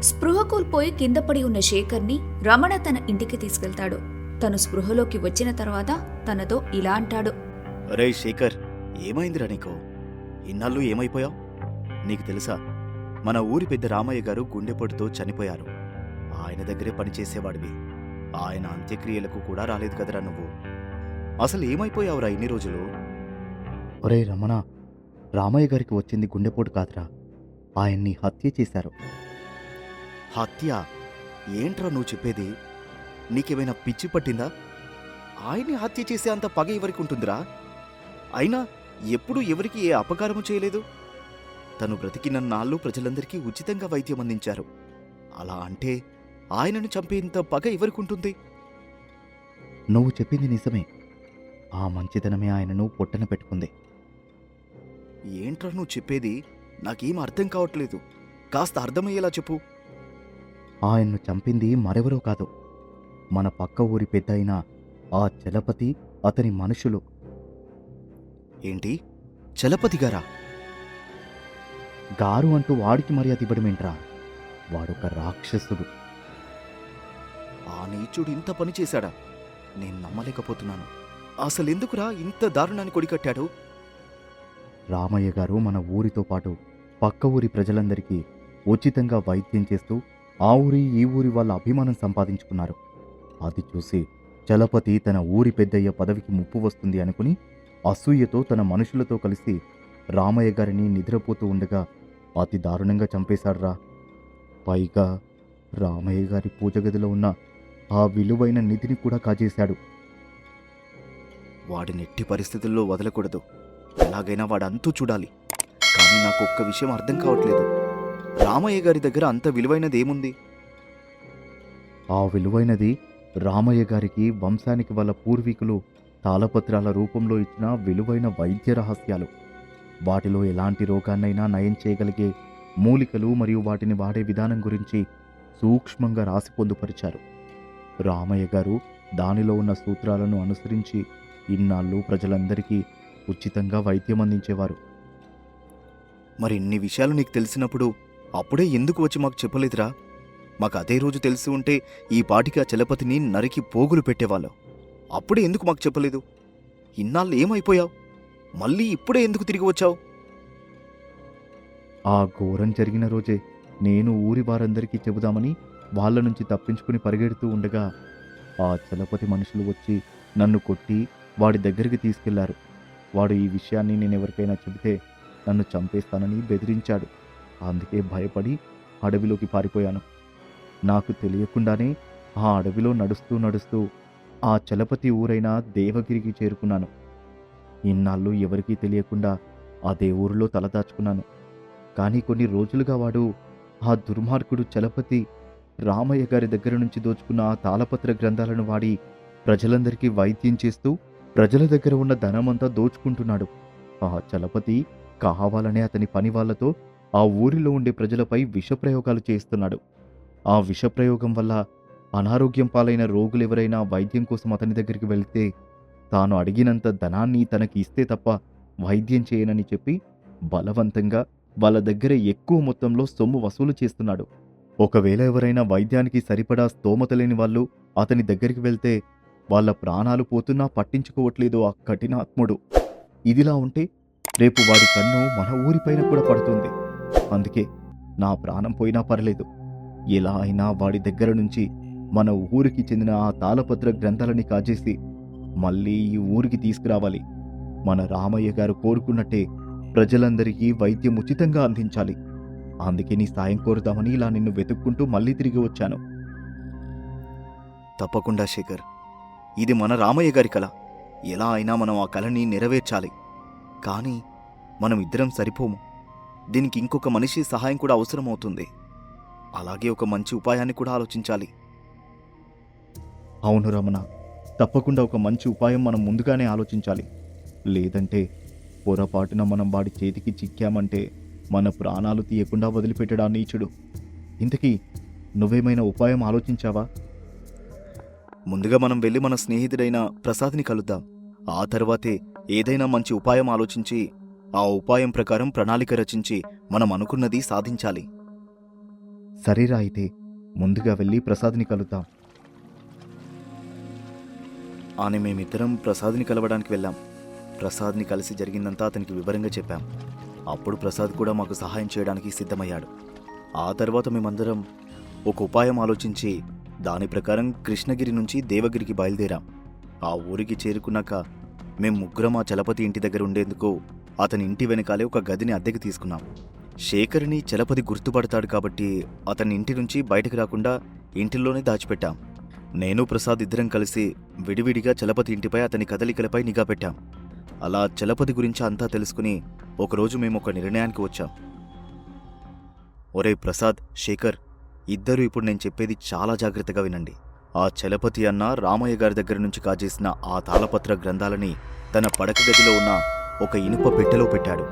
స్పృహ కోల్పోయి కింద పడి ఉన్న శేఖర్ని రమణ తన ఇంటికి తీసుకెళ్తాడు. తను స్పృహలోకి వచ్చిన తర్వాత తనతో ఇలా అంటాడు. రే శేఖర్ ఏమైందిరా నీకు? ఇన్నాళ్ళు ఏమైపోయావు? నీకు తెలుసా మన ఊరి పెద్ద రామయ్య గారు గుండెపోటుతో చనిపోయారు. ఆయన దగ్గరే పనిచేసేవాడివి. ఆయన అంత్యక్రియలకు కూడా రాలేదు కదరా నువ్వు. అసలు ఏమైపోయావురా ఇన్ని రోజులు? ఒరే రమణ రామయ్య గారికి వచ్చింది గుండెపోటు కాదురా. ఆయన్ని హత్య చేశారు. హత్య? ఏంట్రా నువ్వు చెప్పేది? నీకేమైనా పిచ్చి పట్టిందా? ఆయన్ని హత్య చేసే అంత పగ ఎవరికి ఉంటుందిరా? అయినా ఎప్పుడూ ఎవరికి ఏ అపకారము చేయలేదు. తను బ్రతికిన నాళ్ళు ప్రజలందరికీ ఉచితంగా వైద్యం అందించారు. అలా అంటే ఆయనను చంపేంత పగ ఎవరికి ఉంటుంది? నువ్వు చెప్పింది నిజమే. ఆ మంచితనమే ఆయనను పొట్టన పెట్టుకుంది. ఏంట్రా నువ్వు చెప్పేది? నాకేం అర్థం కావట్లేదు. కాస్త అర్థమయ్యేలా చెప్పు. ఆయన్ను చంపింది మరెవరో కాదు. మన పక్క ఊరి పెద్ద అయిన ఆ చలపతి అతని మనుషులు. ఏంటి? చలపతి గారా? గారు అంటూ వాడికి మర్యాద ఇవ్వడమేంట్రా? వాడొక రాక్షసుడు. ఆ నీచుడు ఇంత పని చేశాడా? నేను నమ్మలేకపోతున్నాను. అసలెందుకురా ఇంత దారుణాన్ని కొడికట్టాడు? రామయ్య గారు మన ఊరితో పాటు పక్క ఊరి ప్రజలందరికీ ఉచితంగా వైద్యం చేస్తూ ఆ ఊరి ఈ ఊరి వాళ్ళ అభిమానం సంపాదించుకున్నారు. అది చూసి చలపతి తన ఊరి పెద్దయ్య పదవికి ముప్పు వస్తుంది అనుకుని అసూయతో తన మనుషులతో కలిసి రామయ్య గారిని నిద్రపోతూ ఉండగా అతి దారుణంగా చంపేశాడ్రా. పైగా రామయ్య గారి పూజ గదిలో ఉన్న ఆ విలువైన నిధిని కూడా కాజేశాడు. వాడిని ఎట్టి పరిస్థితుల్లో వదలకూడదు. ఎలాగైనా వాడంతూ చూడాలి. కానీ నాకు ఒక్క విషయం అర్థం కావట్లేదు. రామయ్య గారి దగ్గర అంత విలువైనది ఏముంది ఆ విలువైనది రామయ్య గారికి వంశానికి వాళ్ళ పూర్వీకులు తాళపత్రాల రూపంలో ఇచ్చిన విలువైన వైద్య రహస్యాలు. వాటిలో ఎలాంటి రోగాన్నైనా నయం చేయగలిగే మూలికలు మరియు వాటిని వాడే విధానం గురించి సూక్ష్మంగా రాసి పొందుపరిచారు. రామయ్య గారు దానిలో ఉన్న సూత్రాలను అనుసరించి ఇన్నాళ్ళు ప్రజలందరికీ ఉచితంగా వైద్యం అందించేవారు. మరి ఇన్ని విషయాలు నీకు తెలిసినప్పుడు అప్పుడే ఎందుకు వచ్చి మాకు చెప్పలేదురా? మాకు అదే రోజు తెలిసి ఉంటే ఈ పాటికి ఆ చలపతిని నరికి పోగులు పెట్టేవాళ్ళం. అప్పుడే ఎందుకు మాకు చెప్పలేదు? ఇన్నాళ్ళు ఏమైపోయావు? మళ్ళీ ఇప్పుడే ఎందుకు తిరిగి వచ్చావు? ఆ ఘోరం జరిగిన రోజే నేను ఊరి వారందరికీ చెబుదామని వాళ్ళ నుంచి తప్పించుకుని పరిగెడుతూ ఉండగా ఆ చలపతి మనుషులు వచ్చి నన్ను కొట్టి వాడి దగ్గరికి తీసుకెళ్ళారు. వాడు ఈ విషయాన్ని నేను ఎవరికైనా చెబితే నన్ను చంపేస్తానని బెదిరించాడు. అందుకే భయపడి అడవిలోకి పారిపోయాను. నాకు తెలియకుండానే ఆ అడవిలో నడుస్తూ నడుస్తూ ఆ చలపతి ఊరైన దేవగిరికి చేరుకున్నాను. ఇన్నాళ్ళు ఎవరికీ తెలియకుండా అదే ఊరిలో తలదాచుకున్నాను కానీ కొన్ని రోజులుగా వాడు ఆ దుర్మార్గుడు చలపతి రామయ్య గారి దగ్గర నుంచి దోచుకున్న ఆ తాళపత్ర గ్రంథాలను వాడి ప్రజలందరికీ వైద్యం చేస్తూ ప్రజల దగ్గర ఉన్న ధనమంతా దోచుకుంటున్నాడు. ఆ చలపతి కావాలనే అతని పని వాళ్ళతో ఆ ఊరిలో ఉండే ప్రజలపై విషప్రయోగాలు చేస్తున్నాడు ఆ విషప్రయోగం వల్ల అనారోగ్యం పాలైన రోగులెవరైనా వైద్యం కోసం అతని దగ్గరికి వెళితే తాను అడిగినంత ధనాన్ని తనకి ఇస్తే తప్ప వైద్యం చేయనని చెప్పి బలవంతంగా వాళ్ళ దగ్గర ఎక్కువ మొత్తంలో సొమ్ము వసూలు చేస్తున్నాడు. ఒకవేళ ఎవరైనా వైద్యానికి సరిపడా స్తోమత లేని వాళ్ళు అతని దగ్గరికి వెళ్తే వాళ్ళ ప్రాణాలు పోతున్నా పట్టించుకోవట్లేదు ఆ కఠినాత్ముడు. ఇదిలా ఉంటే రేపు వాడి కన్ను మన ఊరిపైన కూడా పడుతుంది. అందుకే నా ప్రాణం పోయినా పర్లేదు. ఎలా అయినా వాడి దగ్గర నుంచి మన ఊరికి చెందిన ఆ తాళపత్ర గ్రంథాలని కాజేసి మళ్ళీ ఈ ఊరికి తీసుకురావాలి. మన రామయ్య గారు కోరుకున్నట్టే ప్రజలందరికీ వైద్యం ఉచితంగా అందించాలి. అందుకే నీ సాయం కోరుదామని ఇలా నిన్ను వెతుక్కుంటూ మళ్ళీ తిరిగి వచ్చాను. తప్పకుండా శేఖర్. ఇది మన రామయ్య గారి కళ ఎలా అయినా మనం ఆ కళని నెరవేర్చాలి. కానీ మనం ఇద్దరం సరిపోము. దీనికి ఇంకొక మనిషి సహాయం కూడా అవసరమవుతుంది. అలాగే ఒక మంచి ఉపాయాన్ని కూడా ఆలోచించాలి. అవును రమణ తప్పకుండా ఒక మంచి ఉపాయం మనం ముందుగానే ఆలోచించాలి. లేదంటే పొరపాటున మనం వాడి చేతికి చిక్కామంటే మన ప్రాణాలు తీయకుండా వదిలిపెట్టడా నీచుడు. ఇంతకీ నువ్వేమైనా ఉపాయం ఆలోచించావా? ముందుగా మనం వెళ్ళి మన స్నేహితుడైన ప్రసాద్ని కలుద్దాం. ఆ తర్వాతే ఏదైనా మంచి ఉపాయం ఆలోచించి ఆ ఉపాయం ప్రకారం ప్రణాళిక రచించి మనం అనుకున్నది సాధించాలి. సరేరా అయితే ముందుగా వెళ్ళి ప్రసాద్ని కలుద్దాం. అని మేమిద్దరం ప్రసాద్ని కలవడానికి వెళ్ళాం. ప్రసాద్ని కలిసి జరిగిందంతా అతనికి వివరంగా చెప్పాం. అప్పుడు ప్రసాద్ కూడా మాకు సహాయం చేయడానికి సిద్ధమయ్యాడు. ఆ తర్వాత మేమందరం ఒక ఉపాయం ఆలోచించి దాని ప్రకారం కృష్ణగిరి నుంచి దేవగిరికి బయలుదేరాం. ఆ ఊరికి చేరుకున్నాక మేం ముగ్గురం ఆ చలపతి ఇంటి దగ్గర ఉండేందుకు అతని ఇంటి వెనకాలే ఒక గదిని అద్దెకి తీసుకున్నాం. శేఖర్ని చలపతి గుర్తుపడతాడు కాబట్టి అతని ఇంటి నుంచి బయటకు రాకుండా ఇంటిలోనే దాచిపెట్టాం. నేను ప్రసాద్ ఇద్దరం కలిసి విడివిడిగా చలపతి ఇంటిపై అతని కదలికలపై నిఘా పెట్టాం. అలా చలపతి గురించి అంతా తెలుసుకుని ఒకరోజు మేము ఒక నిర్ణయానికి వచ్చాం. ఒరే ప్రసాద్ శేఖర్ ఇద్దరు ఇప్పుడు నేను చెప్పేది చాలా జాగ్రత్తగా వినండి. ఆ చలపతి అన్న రామయ్య గారి దగ్గర నుంచి కాజేసిన ఆ తాళపత్ర గ్రంథాలని తన పడక గదిలో ఉన్న ఒక ఇనుప పెట్టెలో పెట్టాడు.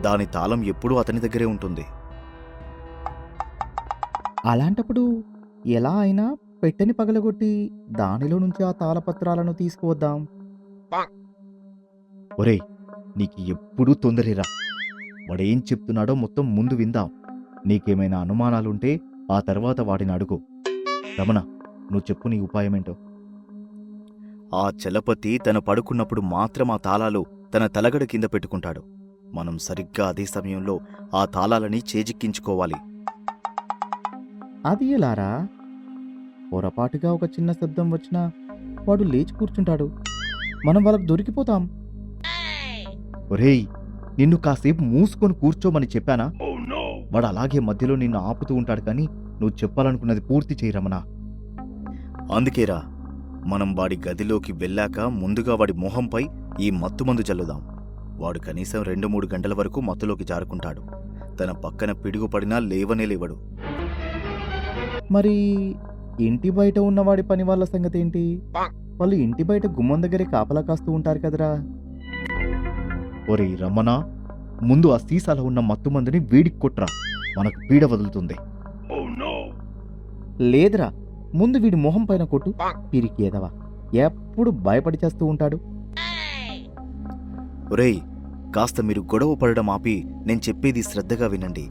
దాని తాళం ఎప్పుడూ అతని దగ్గరే ఉంటుంది. అలాంటప్పుడు ఎలా అయినా పెట్టెని పగలగొట్టి దానిలో నుంచి ఆ తాళపత్రాలను తీసుకువద్దాం. ఒరేయ్ నీకు ఎప్పుడూ తొందరేరా వాడేం చెప్తున్నాడో మొత్తం ముందు విందాం. నీకేమైనా అనుమానాలుంటే ఆ తర్వాత వాడిని అడుగు. రమణ నువ్వు చెప్పు నీ ఉపాయమేంటో. ఆ చలపతి తన పడుకున్నప్పుడు మాత్రం ఆ తాళాలు తన తలగడ కింద పెట్టుకుంటాడు. మనం సరిగ్గా అదే సమయంలో ఆ తాళాలని చేజిక్కించుకోవాలి. అది ఎలారా? పొరపాటుగా ఒక చిన్న శబ్దం వచ్చినా వాడు లేచి కూర్చుంటాడు. మనం వాళ్ళకు దొరికిపోతాం. ఒరేయ్ నిన్ను కాసేపు మూసుకొని కూర్చోమని చెప్పానా? వాడు అలాగే మధ్యలో నిన్ను ఆపుతూ ఉంటాడు కానీ నువ్వు చెప్పాలనుకున్నది పూర్తి చేయరమనా అందుకేరా మనం వాడి గదిలోకి వెళ్ళాక ముందుగా వాడి మొహంపై ఈ మత్తుమందు జల్లుదాం. వాడు కనీసం రెండు మూడు గంటల వరకు మత్తులోకి జారుకుంటాడు. తన పక్కన పిడుగుపడినా లేవనే లేవడు. మరి ఇంటి బయట ఉన్నవాడి పని వాళ్ళ సంగతి ఏంటి వాళ్ళు ఇంటి బయట గుమ్మం దగ్గరే కాపలా కాస్తూ ఉంటారు కదరా. ఒరే రమణ ముందు ఆ సీసాలో ఉన్న మత్తు మందుని వీడికి కొట్రా మనకు పీడ వదులుతుంది. లేదురా ముందు వీడి మొహం పైన కొట్టు. పిరికి ఏదవా ఎప్పుడు భయపడి చేస్తూ ఉంటాడు. ఒరేయ్ కాస్త మీరు గొడవ పడడం ఆపి నేను చెప్పేది శ్రద్ధగా వినండి.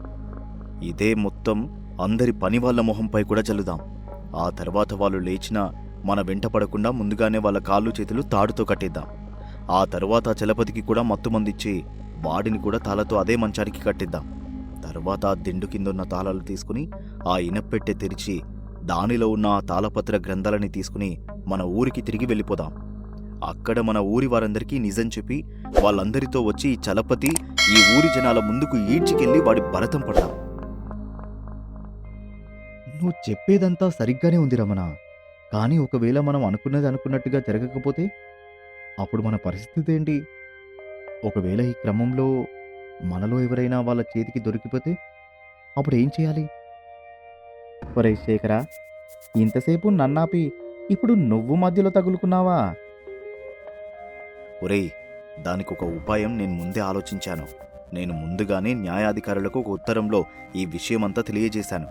ఇదే మొత్తం అందరి పని వాళ్ళ మొహంపై కూడా చల్లుదాం ఆ తర్వాత వాళ్ళు లేచినా మన వెంట పడకుండా ముందుగానే వాళ్ళ కాళ్ళు చేతులు తాడుతో కట్టేద్దాం. ఆ తర్వాత చలపతికి కూడా మత్తుమందిచ్చి వాడిని కూడా తాళతో అదే మంచానికి కట్టిద్దాం. తర్వాత దిండు కిందున్న తాళాలు తీసుకుని ఆ ఇనప్పెట్టె తెరిచి దానిలో ఉన్న ఆ తాళపత్ర గ్రంథాలని తీసుకుని మన ఊరికి తిరిగి వెళ్ళిపోదాం. అక్కడ మన ఊరి వారందరికీ నిజం చెప్పి వాళ్ళందరితో వచ్చి ఈ చలపతి ఈ ఊరి జనాల ముందుకు ఈడ్చికెళ్ళి వాడి భరతం పడ్డాం. నువ్వు చెప్పేదంతా సరిగ్గానే ఉంది రమణ. కానీ ఒకవేళ మనం అనుకున్నది అనుకున్నట్టుగా జరగకపోతే? అప్పుడు మన పరిస్థితి ఏంటి? ఒకవేళ ఈ క్రమంలో మనలో ఎవరైనా వాళ్ళ చేతికి దొరికిపోతే అప్పుడు ఏం చేయాలి? ఒరే శేఖరా ఇంతసేపు నన్నాపి ఇప్పుడు నువ్వు మధ్యలో తగులుకున్నావా? ఒరేయ్ దానికి ఒక ఉపాయం నేను ముందే ఆలోచించాను. నేను ముందుగానే న్యాయాధికారులకు ఒక ఉత్తరంలో ఈ విషయమంతా తెలియజేశాను.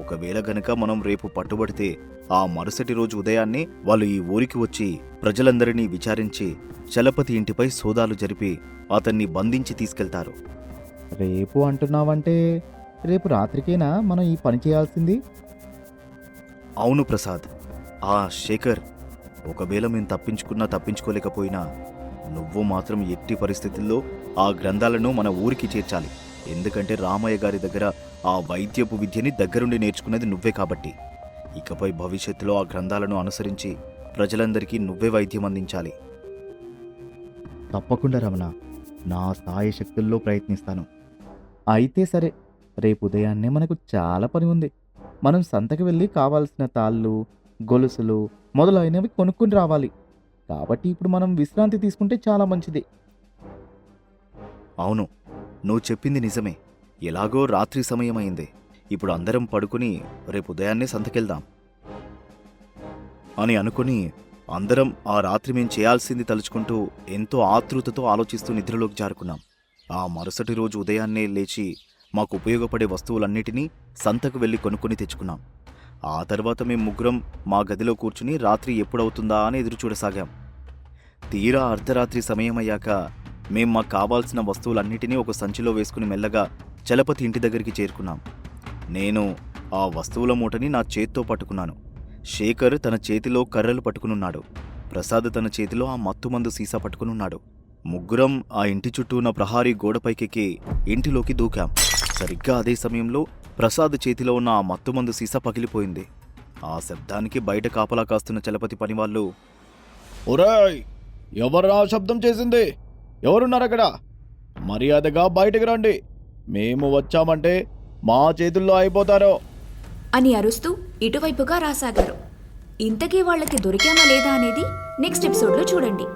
ఒకవేళ గనక మనం రేపు పట్టుబడితే ఆ మరుసటి రోజు ఉదయాన్నే వాళ్ళు ఈ ఊరికి వచ్చి ప్రజలందరినీ విచారించి చలపతి ఇంటిపై సోదాలు జరిపి అతన్ని బంధించి తీసుకెళ్తారు. రేపు అంటున్నావంటే రేపు రాత్రికేనా మనం ఈ పని చేయాల్సింది? అవును ప్రసాద్. ఆ శేఖర్ ఒకవేళ మేము తప్పించుకున్నా తప్పించుకోలేకపోయినా నువ్వు మాత్రం ఎట్టి పరిస్థితుల్లో ఆ గ్రంథాలను మన ఊరికి చేర్చాలి. ఎందుకంటే రామయ్య గారి దగ్గర ఆ వైద్యపు విద్యని దగ్గరుండి నేర్చుకున్నది నువ్వే కాబట్టి. ఇకపై భవిష్యత్తులో ఆ గ్రంథాలను అనుసరించి ప్రజలందరికీ నువ్వే వైద్యం అందించాలి. తప్పకుండా రమణ. నా స్థాయి శక్తుల్లో ప్రయత్నిస్తాను. అయితే సరే రేపు ఉదయాన్నే మనకు చాలా పని ఉంది. మనం సంతకి వెళ్ళి కావాల్సిన తాళ్ళు గొలుసులు మొదలైనవి కొనుక్కుని రావాలి. కాబట్టి ఇప్పుడు మనం విశ్రాంతి తీసుకుంటే చాలా మంచిది. అవును నువ్వు చెప్పింది నిజమే. ఎలాగో రాత్రి సమయమైంది. ఇప్పుడు అందరం పడుకుని రేపు ఉదయాన్నే సంతకెళ్దాం. అని అనుకుని అందరం ఆ రాత్రి మేం చేయాల్సింది తలుచుకుంటూ ఎంతో ఆతృతతో ఆలోచిస్తూ నిద్రలోకి జారుకున్నాం. ఆ మరుసటి రోజు ఉదయాన్నే లేచి మాకు ఉపయోగపడే వస్తువులన్నిటినీ సంతకు వెళ్ళి కొనుక్కొని తెచ్చుకున్నాం. ఆ తర్వాత మేం ముగ్గురం మా గదిలో కూర్చుని రాత్రి ఎప్పుడవుతుందా అని ఎదురు చూడసాగాం. తీరా అర్ధరాత్రి సమయమయ్యాక మేం మాకు కావాల్సిన వస్తువులన్నిటినీ ఒక సంచిలో వేసుకుని మెల్లగా చలపతి ఇంటి దగ్గరికి చేరుకున్నాం. నేను ఆ వస్తువుల మూటని నా చేత్తో పట్టుకున్నాను. శేఖర్ తన చేతిలో కర్రలు పట్టుకునున్నాడు. ప్రసాద్ తన చేతిలో ఆ మత్తుమందు సీసా పట్టుకునున్నాడు. ముగ్గురం ఆ ఇంటి చుట్టూ ఉన్న ప్రహారీ గోడపైకెక్కి ఇంటిలోకి దూకాం. సరిగ్గా అదే సమయంలో ప్రసాద్ చేతిలో ఉన్న ఆ మత్తుమందు సీసా పగిలిపోయింది. ఆ శబ్దానికి బయట కాపలా కాస్తున్న చలపతి పనివాళ్ళు ఒరేయ్ ఎవరా శబ్దం చేసింది? ఎవరున్నారు అక్కడ మర్యాదగా బయటకు రండి. మేము వచ్చామంటే మా చేతుల్లో అయిపోతారు. అని అరుస్తూ ఇటువైపుగా రాసాగారు. ఇంతకీ వాళ్ళకి దొరికామా లేదా అనేది నెక్స్ట్ ఎపిసోడ్లో చూడండి.